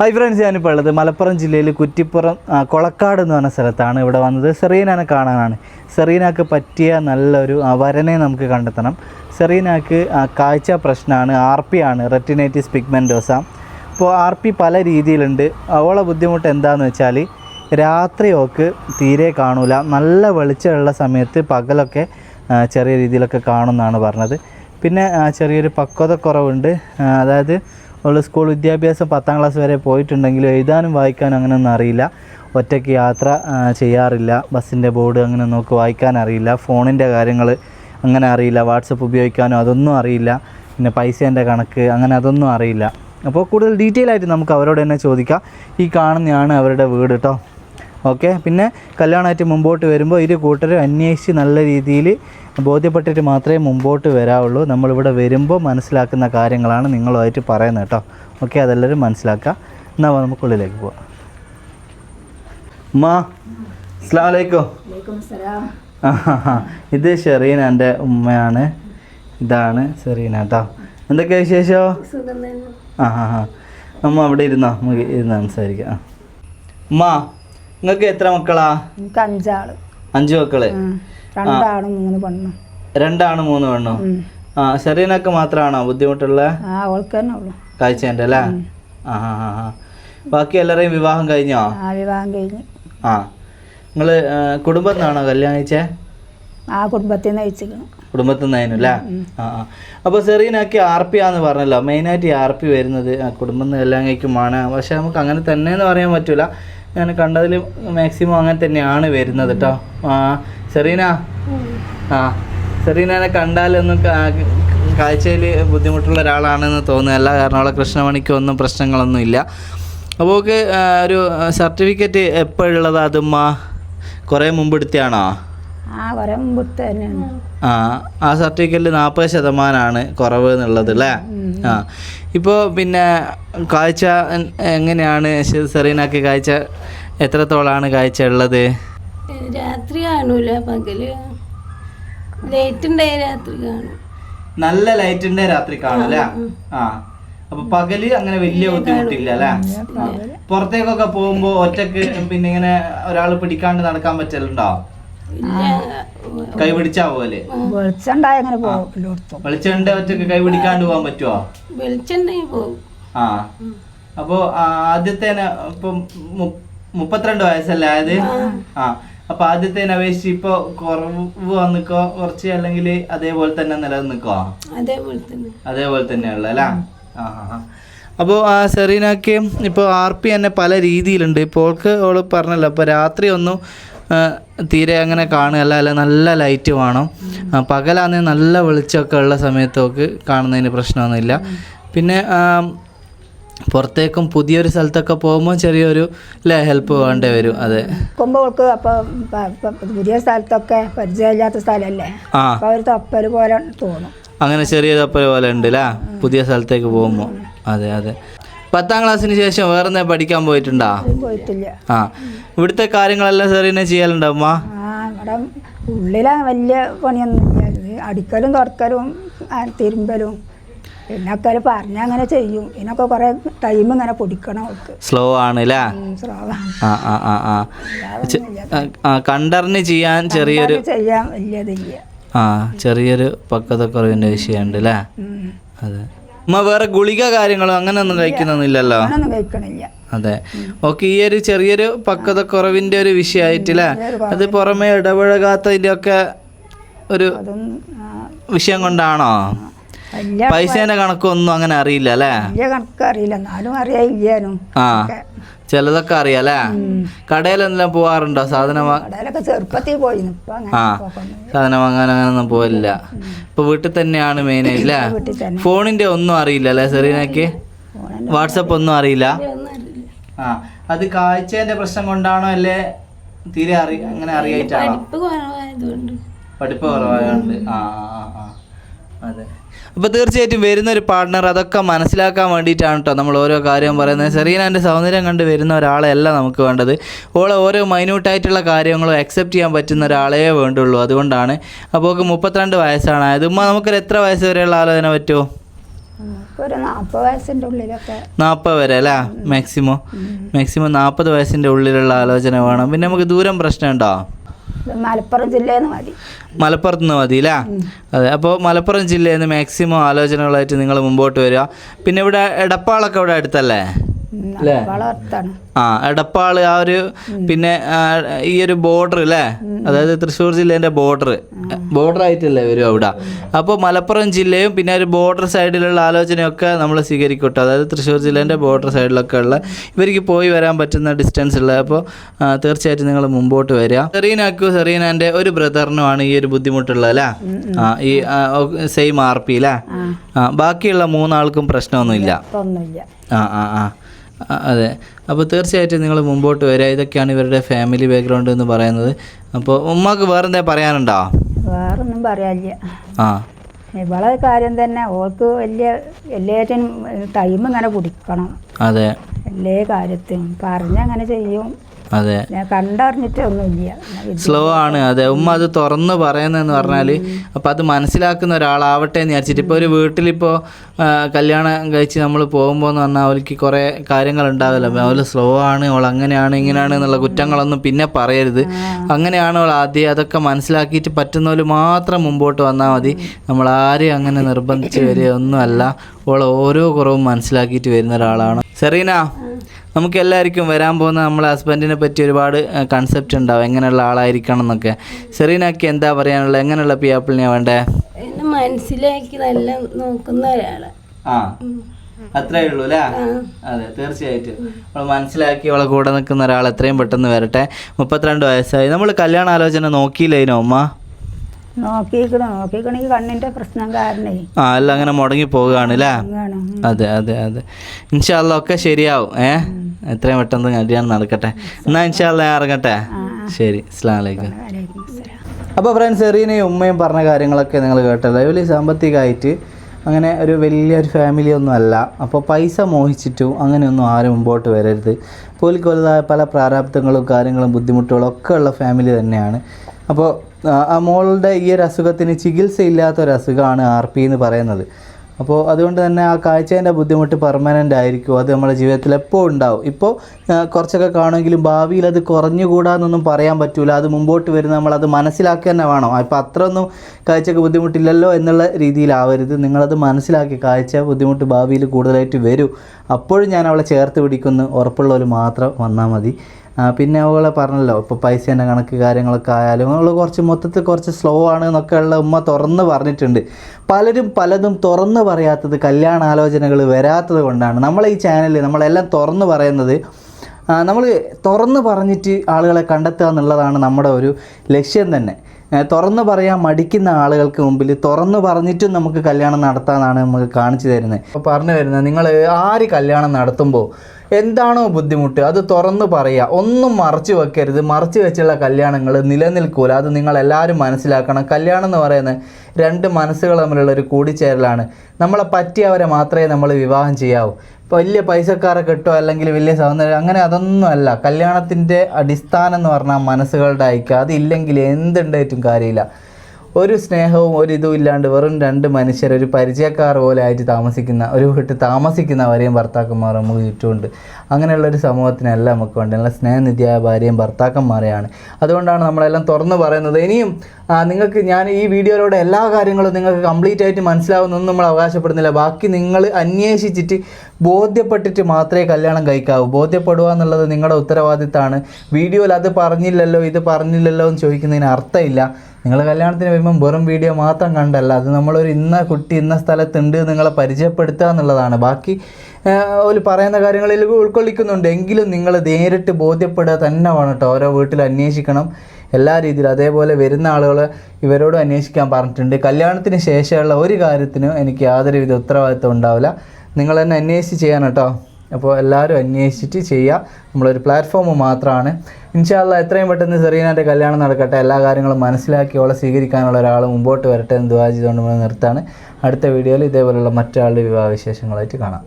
Hi friends ഞാനിപ്പോൾ ഉള്ളത് മലപ്പുറം ജില്ലയിൽ കുറ്റിപ്പുറം കൊളക്കാട് എന്ന് പറഞ്ഞ സ്ഥലത്താണ് ഇവിടെ വന്നത്. സെറീനാനെ കാണാനാണ്. സെറീനാക്ക് പറ്റിയ നല്ലൊരു വരനെ നമുക്ക് കണ്ടെത്തണം. സെറീനാക്ക് കാഴ്ച പ്രശ്നമാണ്. ആർ പി ആണ് റെറ്റിനൈറ്റിസ് പിഗ്മെന്റോസ അപ്പോൾ ആർ പി പല രീതിയിലുണ്ട്. അവളെ ബുദ്ധിമുട്ട് എന്താണെന്ന് വെച്ചാൽ രാത്രി ഓക്ക് തീരെ കാണൂല. നല്ല വെളിച്ചമുള്ള സമയത്ത് പകലൊക്കെ ചെറിയ രീതിയിലൊക്കെ കാണുമെന്നാണ് പറഞ്ഞത്. പിന്നെ ചെറിയൊരു പക്വതക്കുറവുണ്ട്. കുറവുണ്ട് അതായത് അവൾ സ്കൂൾ വിദ്യാഭ്യാസം പത്താം ക്ലാസ് വരെ പോയിട്ടുണ്ടെങ്കിലും എഴുതാനും വായിക്കാനും അങ്ങനെയൊന്നും അറിയില്ല. ഒറ്റയ്ക്ക് യാത്ര ചെയ്യാറില്ല. ബസ്സിന്റെ ബോർഡ് അങ്ങനെ നോക്കി വായിക്കാൻ അറിയില്ല. ഫോണിന്റെ കാര്യങ്ങൾ അങ്ങനെ അറിയില്ല. വാട്സപ്പ് ഉപയോഗിക്കാനോ അതൊന്നും അറിയില്ല. പിന്നെ പൈസേന്റെ കണക്ക് അങ്ങനെ അതൊന്നും അറിയില്ല. അപ്പോൾ കൂടുതൽ ഡീറ്റെയിൽ ആയിട്ട് നമുക്ക് അവരോട് തന്നെ ചോദിക്കാം. ഈ കാണുന്നതാണ് അവരുടെ വീട് കേട്ടോ ഓക്കെ? പിന്നെ കല്യാണമായിട്ട് മുമ്പോട്ട് വരുമ്പോൾ ഇരു കൂട്ടരും അന്വേഷിച്ച് നല്ല രീതിയിൽ ബോധ്യപ്പെട്ടിട്ട് മാത്രമേ മുമ്പോട്ട് വരാവുള്ളൂ. നമ്മളിവിടെ വരുമ്പോൾ മനസ്സിലാക്കുന്ന കാര്യങ്ങളാണ് നിങ്ങളുമായിട്ട് പറയുന്നത് കേട്ടോ. ഓക്കെ? അതെല്ലാവരും മനസ്സിലാക്കുക. എന്നാൽ വാ, നമുക്കുള്ളിലേക്ക് പോവാം. ഉമ്മാ അസ്സാം വലൈക്കും ഇത് ഷെറീന എന്റെ ഉമ്മയാണ്. ഇതാണ് ഷെറീന കേട്ടോ. എന്തൊക്കെയാ വിശേഷോ? ആ ആ ആ അമ്മ അവിടെ ഇരുന്നോ? നമുക്ക് ഇരുന്ന് സംസാരിക്കാം. ആ. ഉമ്മ നിങ്ങൾക്ക് എത്ര മക്കളാ? എനിക്ക് അഞ്ചാൾ. അഞ്ചു മക്കൾ. രണ്ടാണും മൂന്ന് പെണ്ണും. രണ്ടാണ് മൂന്ന് പെണ്ണോ. ആ സെറീനക്ക് മാത്രമാണോ ബുദ്ധിമുട്ടുള്ള? ആ അവൾക്ക് തന്നെ ഉള്ളു. കാഴ്ചേന്റെ അല്ലേ ആ ആ ബാക്കി എല്ലാവരെയും വിവാഹം കഴിഞ്ഞോ? ആ വിവാഹം കഴിഞ്ഞു. ആ. നിങ്ങൾ കുടുംബത്തിൽ നിന്നാണോ കല്യാണം കഴിച്ചേ? ആ കുടുംബത്തിൽ നിന്ന് അയച്ചിക്കണം കുടുംബത്തിൽ നിന്നായിരുന്നു അല്ലേ? ആ ആ. അപ്പോൾ സെറീനക്ക് ആർ പി ആന്ന് പറഞ്ഞല്ലോ. മെയിനായിട്ട് ഈ ആർ പി വരുന്നത് കുടുംബം നിന്ന് എല്ലാം കഴിക്കുമാണ് പക്ഷെ നമുക്ക് അങ്ങനെ തന്നെ എന്ന് പറയാൻ പറ്റില്ല ഞാൻ കണ്ടതിൽ മാക്സിമം അങ്ങനെ തന്നെയാണ് വരുന്നത് കേട്ടോ ആ സെറീന? ആ സെറീനനെ കണ്ടാലൊന്നും കാഴ്ചയിൽ ബുദ്ധിമുട്ടുള്ള ഒരാളാണെന്ന് തോന്നുന്നതല്ല കാരണം അവളെ കൃഷ്ണമണിക്ക് ഒന്നും പ്രശ്നങ്ങളൊന്നും ഇല്ല. അപ്പോൾ ഒരു സർട്ടിഫിക്കറ്റ് എപ്പോഴുള്ളത്? അതുമ്മ കുറേ മുമ്പ് എടുത്തയാണോ? ആ വരം തന്നെയാണ്. ആ ആ സർട്ടിഫിക്കറ്റിൽ നാൽപ്പത് ശതമാനമാണ് കുറവ് എന്നുള്ളത് അല്ലേ ആ. ഇപ്പോൾ പിന്നെ കാഴ്ച എങ്ങനെയാണ് സെറീനാക്കി കാഴ്ച? എത്രത്തോളാണ് കാഴ്ച ഉള്ളത്? രാത്രി കാണൂല പകൽ ലൈറ്റ് ഉണ്ടായ രാത്രി കാണും. നല്ല ലൈറ്റിന്റെ രാത്രി കാണും അല്ലേ ആ അപ്പൊ പകൽ അങ്ങനെ വലിയ ബുദ്ധിമുട്ടില്ല അല്ലേ പുറത്തേക്കൊക്കെ പോകുമ്പോ ഒറ്റയ്ക്ക് പിന്നെ ഇങ്ങനെ ഒരാൾ പിടിക്കാണ്ട് നടക്കാൻ പറ്റലുണ്ടോ? കൈ പിടിച്ചാ പോലെ വെളിച്ചുണ്ടായ അങ്ങനെ പോകും എല്ലായിടത്തും. വെളിച്ചെണ്ണ ഒറ്റയ്ക്ക് കൈ പിടിക്കാണ്ട് പോകാൻ പറ്റുമോ വെളിച്ചുണ്ടെങ്കിൽ പോകും ആ. അപ്പോ ആദ്യത്തെ ഇപ്പം മുപ്പത്തിരണ്ട് വയസ്സല്ലേ അതായത് ആ. അപ്പൊ ആദ്യത്തെ അപേക്ഷിച്ച് ഇപ്പൊ കുറവ് വന്നിക്കോ? കുറച്ച് അല്ലെങ്കിൽ അതേപോലെ തന്നെ നിലനിൽക്കോ? അതേപോലെ തന്നെ. അതേപോലെ തന്നെയുള്ള അല്ലേ? ആ. അപ്പോൾ ആ. സെറീനക്ക് ഇപ്പോൾ ആർ പി തന്നെ പല രീതിയിലുണ്ട്. ഇപ്പോൾ ഓൾക്ക് ഓൾ പറഞ്ഞല്ലോ അപ്പോൾ രാത്രി ഒന്നും തീരെ അങ്ങനെ കാണുകയല്ല അല്ല നല്ല ലൈറ്റ് വേണം. പകലാണെങ്കിൽ നല്ല വെളിച്ചമൊക്കെ ഉള്ള സമയത്തൊക്കെ കാണുന്നതിന് പ്രശ്നമൊന്നുമില്ല. പിന്നെ പുറത്തേക്കും പുതിയൊരു സ്ഥലത്തൊക്കെ പോകുമ്പോൾ ചെറിയൊരു അല്ലേ ഹെൽപ്പ് വേണ്ടി വരും. അതെ. കൊമ്പുകൾക്ക് അപ്പോൾ പുതിയ സ്ഥലത്തൊക്കെ പരിചയമില്ലാത്ത സ്ഥലമല്ലേ? അപ്പോൾ തപ്പൽ പോലെ തോന്നും. അങ്ങനെ ചെറിയ തപ്പൽ പോലെ ഉണ്ട് അല്ലേ പുതിയ സ്ഥലത്തേക്ക് പോകുമ്പോൾ. അതെ അതെ. പത്താം ക്ലാസ്സിന് ശേഷം വേറെ പഠിക്കാൻ പോയിട്ടുണ്ടാ? പോയിട്ടില്ല. ആ ഇവിടുത്തെ കാര്യങ്ങളെല്ലാം സെറീനെ ചെയ്യാലുണ്ടോ അമ്മ ഇവിടെ ഉള്ളിലെ വലിയ പണിയൊന്നും ഇല്ല ഇത് അടിക്കലും തുറക്കലും തിരുമ്പലും. പിന്നെ ഒക്കെ പറഞ്ഞ അങ്ങനെ ചെയ്യും. ഇതിനൊക്കെ കുറേ ടൈം ഇങ്ങനെ പൊടിക്കണം സ്ലോ ആണ് സ്ലോ ആണ് കണ്ടറിഞ്ഞ് ചെയ്യാൻ ചെറിയൊരു ചെയ്യാൻ വലിയതില്ല. ആ ചെറിയൊരു പക്വതക്കുറവിന്റെ വിഷയമുണ്ട് അല്ലേ. അതെ. അമ്മ വേറെ ഗുളിക കാര്യങ്ങളോ കഴിക്കുന്നൊന്നുമില്ലല്ലോ? അങ്ങനൊന്നും കഴിക്കണില്ല. അതെ. ഓക്കെ ഈ ഒരു ചെറിയൊരു പക്വത കുറവിന്റെ ഒരു വിഷയമായിട്ടില്ലേ? അത് പുറമെ ഇടപഴകാത്തതിന്റെ ഒക്കെ ഒരു അതൊന്നും ആ, വിഷയം കൊണ്ടാണോ? പൈസേന്റെ കണക്കൊന്നും അങ്ങനെ അറിയില്ല അല്ലേ? കണക്ക് അറിയില്ല എന്നാലും അറിയാനും ആ ചിലതൊക്കെ അറിയാം അല്ലേ? കടയിലെല്ലാം പോവാറുണ്ടോ? സാധനം കടയിലൊക്കെ ചെറുപ്പത്തിൽ പോയി ആ. സാധനം വാങ്ങാൻ അങ്ങനൊന്നും പോവില്ല ഇപ്പൊ വീട്ടിൽ തന്നെയാണ് മെയിൻ അല്ലേ? ഫോണിന്റെ ഒന്നും അറിയില്ല അല്ലേ സെറീനക്ക് വാട്സപ്പ് ഒന്നും അറിയില്ല. ആ അത് കാഴ്ചന്റെ പ്രശ്നം കൊണ്ടാണോ അല്ലേ? തീരെ അറി അങ്ങനെ അറിയായിട്ടാണോ? പഠിപ്പ് കുറവായതുകൊണ്ട്. ആ, ആ. അതെ. അപ്പോൾ തീർച്ചയായിട്ടും വരുന്ന ഒരു പാർട്ട്ണർ അതൊക്കെ മനസ്സിലാക്കാൻ വേണ്ടിയിട്ടാണ് കേട്ടോ നമ്മൾ ഓരോ കാര്യം പറയുന്നത്. സെറീനാന്റെ സൗന്ദര്യം കണ്ട് വരുന്ന ഒരാളെയല്ല നമുക്ക് വേണ്ടത്. ഓളെ ഓരോ മൈന്യൂട്ടായിട്ടുള്ള കാര്യങ്ങളും അക്സെപ്റ്റ് ചെയ്യാൻ പറ്റുന്ന ഒരാളേ വേണ്ടുള്ളൂ. അതുകൊണ്ടാണ്. അപ്പോൾ ഓക്ക് മുപ്പത്തിരണ്ട് വയസ്സാണ്. അത് ഉമ്മ നമുക്കൊരു എത്ര വയസ്സ് വരെയുള്ള ആലോചന പറ്റുമോ നാൽപ്പത് വരെ അല്ലേ? മാക്സിമം മാക്സിമം നാൽപ്പത് വയസ്സിന്റെ ഉള്ളിലുള്ള ആലോചന വേണം. പിന്നെ നമുക്ക് ദൂരം പ്രശ്നമുണ്ടോ? മലപ്പുറം ജില്ലയിൽ നിന്ന് മതി. മലപ്പുറത്ത് നിന്ന് മതി അല്ലേ അതെ അപ്പോൾ മലപ്പുറം ജില്ലയിൽ നിന്ന് മാക്സിമം ആലോചനകളായിട്ട് നിങ്ങൾ മുമ്പോട്ട് വരിക. പിന്നെ ഇവിടെ എടപ്പാളൊക്കെ ഇവിടെ അടുത്തല്ലേ? അല്ലേ? ആ എടപ്പാൾ ആ ഒരു പിന്നെ ഈ ഒരു ബോർഡർ അല്ലേ അതായത് തൃശ്ശൂർ ജില്ലേന്റെ ബോർഡർ ബോർഡർ ആയിട്ടല്ലേ വരും അവിടെ? അപ്പോൾ മലപ്പുറം ജില്ലയും പിന്നെ ഒരു ബോർഡർ സൈഡിലുള്ള ആലോചനയൊക്കെ നമ്മൾ സ്വീകരിക്കട്ടെ. അതായത് തൃശ്ശൂർ ജില്ലേന്റെ ബോർഡർ സൈഡിലൊക്കെ ഉള്ള ഇവർക്ക് പോയി വരാൻ പറ്റുന്ന ഡിസ്റ്റൻസ് ഉള്ള അപ്പോൾ തീർച്ചയായിട്ടും നിങ്ങൾ മുമ്പോട്ട് വരിക. സെറീനാക്കും സെറീനാന്റെ ഒരു ബ്രദറിനുമാണ് ഈ ഒരു ബുദ്ധിമുട്ടുള്ളത് അല്ലേ ആ ഈ സെയിം ആർ പി അല്ലേ ആ. ബാക്കിയുള്ള മൂന്നാൾക്കും പ്രശ്നമൊന്നുമില്ല. ആ ആ ആ, അതെ. അപ്പോൾ തീർച്ചയായിട്ടും നിങ്ങൾ മുമ്പോട്ട് വരിക. ഇതൊക്കെയാണ് ഇവരുടെ ഫാമിലി ബാക്ക്ഗ്രൗണ്ട് എന്ന് പറയുന്നത്. അപ്പോൾ ഉമ്മക്ക് വേറെന്താ പറയാനുണ്ടോ? വേറൊന്നും പറയാനില്ല. ആ. ഇവളെ കാര്യം തന്നെ ഓൾക്ക് വലിയ എല്ലാറ്റിനും ടൈം ഇങ്ങനെ കുടിക്കണം അതെ. എല്ലാ കാര്യത്തിനും. പറഞ്ഞങ്ങനെ ചെയ്യും. അതെ. ഞാൻ കണ്ടറിഞ്ഞിട്ടൊന്നുമില്ല സ്ലോ ആണ്. അതെ. ഉമ്മ അത് തുറന്ന് പറയുന്നതെന്ന് പറഞ്ഞാൽ അപ്പോൾ അത് മനസ്സിലാക്കുന്ന ഒരാളാവട്ടെ എന്ന് വിചാരിച്ചിട്ട് ഇപ്പോൾ ഒരു വീട്ടിലിപ്പോൾ കല്യാണം കഴിച്ച് നമ്മൾ പോകുമ്പോൾ എന്ന് പറഞ്ഞാൽ അവർക്ക് കുറേ കാര്യങ്ങൾ ഉണ്ടാവില്ല അവൾ സ്ലോ ആണ് അവൾ അങ്ങനെയാണ് ഇങ്ങനെയാണ് എന്നുള്ള കുറ്റങ്ങളൊന്നും പിന്നെ പറയരുത്. അങ്ങനെയാണ് അവൾ ആദ്യം അതൊക്കെ മനസ്സിലാക്കിയിട്ട് പറ്റുന്നവർ മാത്രം മുമ്പോട്ട് വന്നാൽ മതി. നമ്മൾ ആരെയും അങ്ങനെ നിർബന്ധിച്ച് വരിക അവൾ ഓരോ കുറവും മനസ്സിലാക്കിയിട്ട് വരുന്ന ഒരാളാണ്. സെറീന നമുക്ക് എല്ലാവർക്കും വരാൻ പോകുന്ന നമ്മളെ ഹസ്ബൻഡിനെ പറ്റി ഒരുപാട് കൺസെപ്റ്റ് ഉണ്ടാവും. എങ്ങനെയുള്ള ആളായിരിക്കണം എന്നൊക്കെ. സെറീനക്ക് എന്താ പറയാനുള്ളത്? എങ്ങനെയുള്ള പിയാപ്പിളിനെയാണ് വേണ്ടേ? മനസ്സിലാക്കി നല്ല നോക്കുന്ന ഒരാൾ. ആ. അത്രേ ഉള്ളൂ അല്ലേ? അതെ തീർച്ചയായിട്ടും. അവൾ മനസ്സിലാക്കി അവളെ കൂടെ നിൽക്കുന്ന ഒരാൾ എത്രയും പെട്ടെന്ന് വരട്ടെ. മുപ്പത്തിരണ്ട് വയസ്സായി. നമ്മൾ കല്യാണ ആലോചന നോക്കിയില്ലേനോ അമ്മ നോക്കിക്കണ നോക്കിക്കണെങ്കിൽ കണ്ണിന്റെ പ്രശ്നം കാരണേ. ആ അല്ല അങ്ങനെ മുടങ്ങി പോവുകയാണ് അല്ലേ അതെ അതെ അതെ. ഇൻഷാല്ല ഒക്കെ ശരിയാവും. ഏ? എത്രയും പെട്ടെന്ന് കല്യാണം നടക്കട്ടെ. എന്നാ ഇൻഷാല്ല ഞാൻ ഇറങ്ങട്ടെ? ശരി. അസ്ലാം വലൈക്കും അപ്പോൾ ഫ്രണ്ട്സ് എറീനയും ഉമ്മയും പറഞ്ഞ കാര്യങ്ങളൊക്കെ നിങ്ങൾ കേട്ടല്ലോ ഇവർ സാമ്പത്തികമായിട്ട് അങ്ങനെ ഒരു വലിയൊരു ഫാമിലി ഒന്നും അല്ല. അപ്പോൾ പൈസ മോഹിച്ചിട്ടും അങ്ങനെയൊന്നും ആരും മുമ്പോട്ട് വരരുത്. പോലിക്ക് വലുതായ പല പ്രാരാബ്ദങ്ങളും കാര്യങ്ങളും ബുദ്ധിമുട്ടുകളും ഒക്കെ ഉള്ള ഫാമിലി തന്നെയാണ്. അപ്പോൾ ആ, മോളുടെ ഈ ഒരു അസുഖത്തിന് ചികിത്സയില്ലാത്ത ഒരു അസുഖമാണ് ആർ പി എന്ന് പറയുന്നത്. അപ്പോൾ അതുകൊണ്ട് തന്നെ ആ കാഴ്ചേന്റെ ബുദ്ധിമുട്ട് പെർമനന്റ് ആയിരിക്കും. അത് നമ്മുടെ ജീവിതത്തിൽ എപ്പോൾ ഉണ്ടാവും. ഇപ്പോൾ കുറച്ചൊക്കെ കാണുമെങ്കിലും ഭാവിയിൽ അത് കുറഞ്ഞുകൂടാന്നൊന്നും പറയാൻ പറ്റില്ല അത് മുമ്പോട്ട് വരുന്ന നമ്മളത് മനസ്സിലാക്കുക തന്നെ വേണം. അപ്പോൾ അത്രയൊന്നും കാഴ്ചക്ക് ബുദ്ധിമുട്ടില്ലല്ലോ എന്നുള്ള രീതിയിലാവരുത്. നിങ്ങളത് മനസ്സിലാക്കി കാഴ്ച ബുദ്ധിമുട്ട് ഭാവിയിൽ കൂടുതലായിട്ട് വരും. അപ്പോഴും ഞാൻ അവളെ ചേർത്ത് പിടിക്കുന്നു. ഉറപ്പുള്ളവർ മാത്രം വന്നാൽ മതി. പിന്നെ അവളെ പറഞ്ഞല്ലോ ഇപ്പോൾ പൈസേന്റെ കണക്ക് കാര്യങ്ങളൊക്കെ ആയാലും അവൾ കുറച്ച് മൊത്തത്തിൽ കുറച്ച് സ്ലോ ആണ് എന്നൊക്കെ ഉള്ള ഉമ്മ തുറന്ന് പറഞ്ഞിട്ടുണ്ട്. പലരും പലതും തുറന്ന് പറയാത്തത് കല്യാണ ആലോചനകൾ വരാത്തത് കൊണ്ടാണ്. നമ്മളെ ഈ ചാനലിൽ നമ്മളെല്ലാം തുറന്ന് പറയുന്നത് നമ്മൾ തുറന്ന് പറഞ്ഞിട്ട് ആളുകളെ കണ്ടെത്തുക എന്നുള്ളതാണ് നമ്മുടെ ഒരു ലക്ഷ്യം തന്നെ. തുറന്നു പറയാൻ മടിക്കുന്ന ആളുകൾക്ക് മുമ്പിൽ തുറന്ന് പറഞ്ഞിട്ടും നമുക്ക് കല്യാണം നടത്താമെന്നാണ് നമുക്ക് കാണിച്ചു തരുന്നത്. അപ്പോൾ പറഞ്ഞു വരുന്നത് നിങ്ങൾ ആര് കല്യാണം നടത്തുമ്പോൾ എന്താണോ ബുദ്ധിമുട്ട്? അത് തുറന്ന് പറയുക ഒന്നും മറച്ചു വെക്കരുത്. മറച്ചു വെച്ചുള്ള കല്യാണങ്ങൾ നിലനിൽക്കൂല. അത് നിങ്ങൾ എല്ലാവരും മനസ്സിലാക്കണം. കല്യാണം എന്ന് പറയുന്നത് രണ്ട് മനസ്സുകൾ തമ്മിലുള്ള ഒരു കൂടിച്ചേരലാണ്. നമ്മളെ പറ്റിയവരെ മാത്രമേ നമ്മൾ വിവാഹം ചെയ്യാവൂ. ഇപ്പോൾ വലിയ പൈസക്കാരെ കിട്ടോ അല്ലെങ്കിൽ വലിയ സൗന്ദര്യം അങ്ങനെ അതൊന്നുമല്ല കല്യാണത്തിന്റെ അടിസ്ഥാനം എന്ന് പറഞ്ഞാൽ മനസ്സുകളുടെ ഐക്യം. അതില്ലെങ്കിൽ എന്തുണ്ടായിട്ടും കാര്യമില്ല. ഒരു സ്നേഹവും ഒരു ഇതും ഇല്ലാണ്ട് വെറും രണ്ട് മനുഷ്യർ ഒരു പരിചയക്കാർ പോലെ ആയിട്ട് താമസിക്കുന്ന ഒരു വീട്ടിൽ താമസിക്കുന്നവരെയും ഭർത്താക്കന്മാരും നമുക്ക് ചുറ്റുമുണ്ട്. അങ്ങനെയുള്ള ഒരു സമൂഹത്തിനല്ല നമുക്ക് വേണ്ട നല്ല സ്നേഹനിധിയായ ഭാര്യയും ഭർത്താക്കന്മാരെയാണ്. അതുകൊണ്ടാണ് നമ്മളെല്ലാം തുറന്നു പറയുന്നത്. ഇനിയും നിങ്ങൾക്ക് ഞാൻ ഈ വീഡിയോയിലൂടെ എല്ലാ കാര്യങ്ങളും നിങ്ങൾക്ക് കംപ്ലീറ്റ് ആയിട്ട് മനസ്സിലാവുന്നൊന്നും നമ്മൾ അവകാശപ്പെടുന്നില്ല. ബാക്കി നിങ്ങൾ അന്വേഷിച്ചിട്ട് ബോധ്യപ്പെട്ടിട്ട് മാത്രമേ കല്യാണം കഴിക്കാവൂ. ബോധ്യപ്പെടുക എന്നുള്ളത് നിങ്ങളുടെ ഉത്തരവാദിത്തമാണ്. വീഡിയോയിൽ അത് പറഞ്ഞില്ലല്ലോ ഇത് പറഞ്ഞില്ലല്ലോ എന്ന് ചോദിക്കുന്നതിന് അർത്ഥമില്ല. നിങ്ങൾ കല്യാണത്തിന് വരുമ്പം വെറും വീഡിയോ മാത്രം കണ്ടല്ല. അത് നമ്മളൊരു ഇന്ന കുട്ടി ഇന്ന സ്ഥലത്തുണ്ട് നിങ്ങളെ പരിചയപ്പെടുത്തുക എന്നുള്ളതാണ്. ബാക്കി അവർ പറയുന്ന കാര്യങ്ങളിൽ ഉൾക്കൊള്ളിക്കുന്നുണ്ട്. എങ്കിലും നിങ്ങൾ നേരിട്ട് ബോധ്യപ്പെടുക തന്നെ വേണം കേട്ടോ ഓരോ വീട്ടിൽ അന്വേഷിക്കണം. എല്ലാ രീതിയിലും. അതേപോലെ വരുന്ന ആളുകൾ ഇവരോടും അന്വേഷിക്കാൻ പറഞ്ഞിട്ടുണ്ട്. കല്യാണത്തിന് ശേഷമുള്ള ഒരു കാര്യത്തിനും എനിക്ക് യാതൊരുവിധ ഉത്തരവാദിത്വം ഉണ്ടാവില്ല. നിങ്ങൾ തന്നെ അന്വേഷിച്ച് ചെയ്യണം കേട്ടോ അപ്പോൾ എല്ലാവരും അന്വേഷിച്ചിട്ട് ചെയ്യുക. നമ്മളൊരു പ്ലാറ്റ്ഫോം മാത്രമാണ് ഇൻഷാല്ല എത്രയും പെട്ടെന്ന് സെറീനാന്റെ കല്യാണം നടക്കട്ടെ. എല്ലാ കാര്യങ്ങളും മനസ്സിലാക്കി അവളെ സ്വീകരിക്കാനുള്ള ഒരാൾ മുമ്പോട്ട് വരട്ടെ എന്ന് ദുവാ നമ്മൾ നിർത്താണ് അടുത്ത വീഡിയോയിൽ ഇതേപോലെയുള്ള മറ്റൊരാളുടെ വിവാഹ വിശേഷങ്ങളായിട്ട് കാണാം.